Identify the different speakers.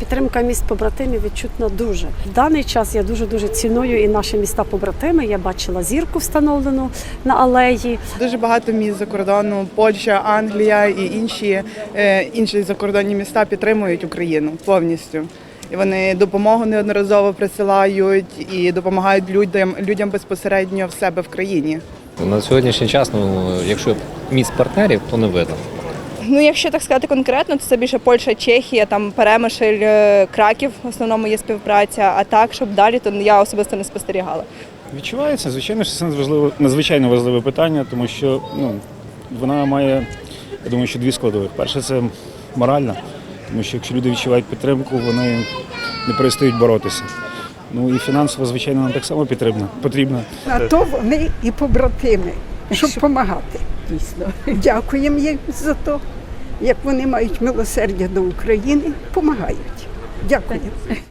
Speaker 1: Підтримка міст побратимів відчутна дуже. В даний час я дуже дуже ціную і наші міста побратими. Я бачила зірку встановлену на алеї.
Speaker 2: Дуже багато міст за кордону, Польща, Англія і інші, е, інші закордонні міста підтримують Україну повністю. І вони допомогу неодноразово присилають і допомагають людям, людям безпосередньо в себе в країні.
Speaker 3: На сьогоднішній час, ну, якщо міст партнерів, то не видно.
Speaker 4: Ну, якщо так сказати конкретно, то це більше Польща, Чехія, там Перемишль, е, Краків в основному є співпраця. А так, щоб далі, то я особисто не спостерігала.
Speaker 5: Відчувається, звичайно, що це надважливе, надзвичайно важливе питання, тому що ну, вона має, я думаю, що дві складових. Перше це моральна, тому що якщо люди відчувають підтримку, вони не перестають боротися. Ну і фінансово, звичайно, нам так само потрібно. потрібно.
Speaker 6: А то вони і побратими, щоб допомагати. Дійсно. Дякуємо їм за то. Як вони мають милосердя до України, допомагають. Дякую.